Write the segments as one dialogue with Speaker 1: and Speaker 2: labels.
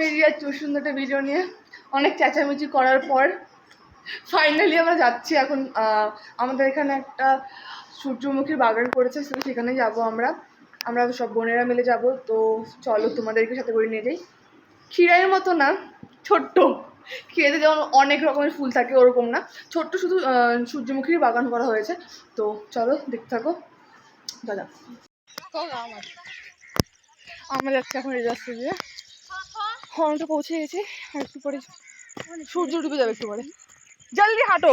Speaker 1: বেরিয়ে যাচ্ছি ওর সুন্দর একটা ভিডিও নিয়ে অনেক চেঁচামেচি করার পর ফাইনালি আমরা যাচ্ছি এখন আমাদের এখানে একটা সূর্যমুখীর বাগান করেছে সেখানে যাব আমরা। আমরা সব বোনেরা মিলে যাব, তো চলো তোমাদেরকে সাথে করে নিয়ে যাই। ক্ষীরাইয়ের মতো না, ছোট্ট। খেতে যেমন অনেক রকমের ফুল থাকে, ওরকম না। ছোট্ট শুধু সূর্যমুখীর বাগান করা হয়েছে। তো চলো দেখতে থাকো। দাদা। আমরা যাচ্ছি এখন এই দিয়ে। হর্নটা পৌঁছে গেছি আর একটু পরে সূর্য ডুবে যাবে একটু পরে জলদি হাঁটো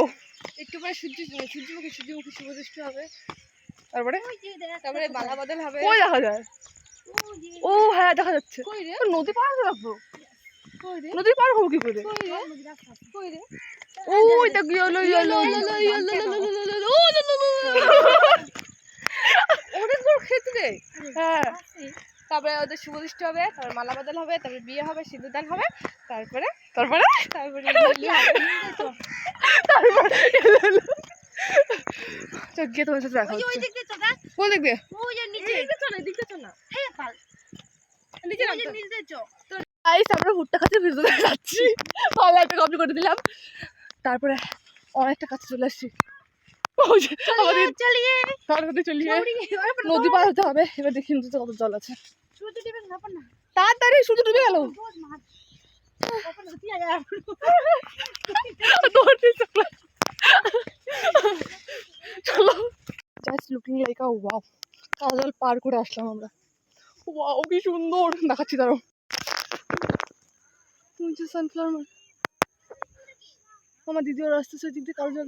Speaker 2: একটু পরে সূর্য সূর্যমুখী সূর্যমুখী শুভদৃষ্টি হবে
Speaker 1: তারপরে
Speaker 2: তারপরে বালা বদল হবে
Speaker 1: ওই দেখা যায় ও হ্যাঁ দেখা যাচ্ছে
Speaker 2: কই রে
Speaker 1: তো নদী পার হয়ে রাখব
Speaker 2: কই রে
Speaker 1: নদী পার হব কি করে
Speaker 2: কই রে কই রে
Speaker 1: ওই দেখ ইয়েলো ইয়েলো
Speaker 2: অনেক বড় ক্ষেত্রে
Speaker 1: হ্যাঁ
Speaker 2: তারপরে ওদের শুভদৃষ্টি হবে তারপরে মালা বদল হবে তারপরে বিয়ে হবে সিঁদুরদান হবে তারপরে
Speaker 1: তারপরে
Speaker 2: তারপরে
Speaker 1: তারপরে চল গিয়ে তোমার সাথে দেখা হচ্ছে। কোন দিক দিয়ে? আমরা ভুট্টা খাতে ভিতরে যাচ্ছি। একটা কপি করে দিলাম। তারপরে অনেকটা কাছে চলে আসছি। আমাদের
Speaker 2: চলিয়ে।
Speaker 1: নদী পার হতে হবে। এবার দেখি নদীতে কত জল আছে। তাড়াতাড়ি শুধু ডুবে গেল। চলো। জাস্ট লুকিং ওয়াও পার করে আসলাম আমরা। কি সুন্দর। দেখাচ্ছি তারও সানফ্লাওয়ার মার। আমার দিদি ওর আসতেছে দিক দিয়ে কালো জল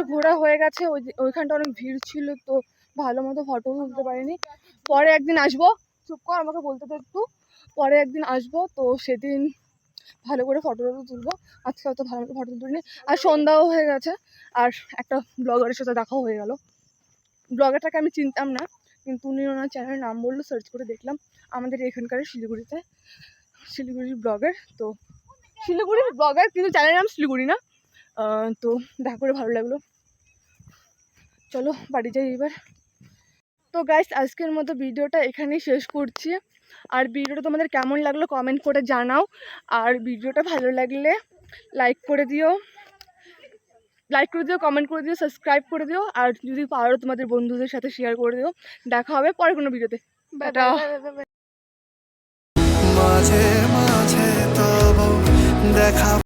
Speaker 1: আমাদের ঘোরা হয়ে গেছে, ওই ওইখানটা অনেক ভিড় ছিল তো ভালো মতো ফটো তুলতে পারিনি। পরে একদিন আসব, চুপ কর, আমাকে বলতে তো একটু। পরে একদিন আসব, তো সেদিন ভালো করে ফটো টটো তুলবো। আজকে অত ভালো মতো ফটো তুলিনি। আর সন্ধ্যাও হয়ে গেছে, আর একটা ব্লগারের সাথে দেখাও হয়ে গেল। ব্লগারটাকে আমি চিনতাম না, কিন্তু উনি ওনার চ্যানেলের নাম বলল সার্চ করে দেখলাম। আমাদের এখানকার শিলিগুড়িতে শিলিগুড়ির ব্লগার তো শিলিগুড়ির ব্লগার কিন্তু চ্যানেলের নাম শিলিগুড়ি না। তো দেখা করে ভালো লাগল। চলো বাড়ি যাই এবার। তো গাইস আজকের মতো ভিডিওটা এখানেই শেষ করছি। আর ভিডিওটা তোমাদের কেমন লাগল কমেন্ট করে জানাও। আর ভিডিওটা ভালো লাগলে লাইক করে দিও। লাইক করে দিও কমেন্ট করে দিও সাবস্ক্রাইব করে দিও। আর যদি পারো তোমাদের বন্ধুদের সাথে শেয়ার করে দিও। দেখা হবে পরে কোনো ভিডিওতে।
Speaker 3: মাঝে মাঝে তব দেখা